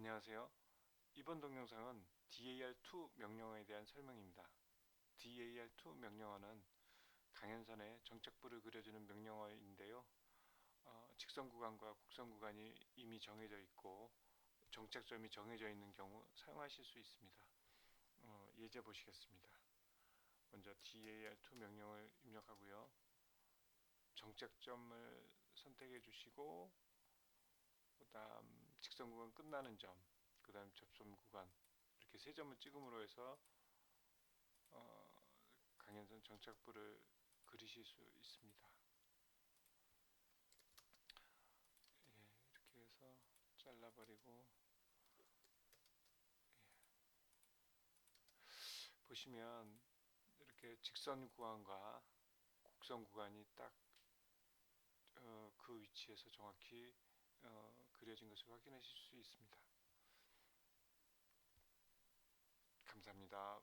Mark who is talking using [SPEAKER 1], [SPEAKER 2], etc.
[SPEAKER 1] 안녕하세요. 이번 동영상은 DAR2 명령어에 대한 설명입니다. DAR2 명령어는 강연선에 정착부를 그려주는 명령어인데요. 어, 직선 구간과 곡선 구간이 이미 정해져 있고 정착점이 정해져 있는 경우 사용하실 수 있습니다. 어, 예제 보시겠습니다. 먼저 DAR2 명령을 입력하고요. 정착점을 선택해 주시고 그 다음 직선 구간 끝나는 점, 그 다음 접점 구간 이렇게 세 점을 찍음으로 해서 어, 강연선 정착부를 그리실 수 있습니다. 예, 이렇게 해서 잘라버리고 예. 보시면 이렇게 직선 구간과 곡선 구간이 딱그 위치에서 정확히 어, 그려진 것을 확인하실 수 있습니다. 감사합니다.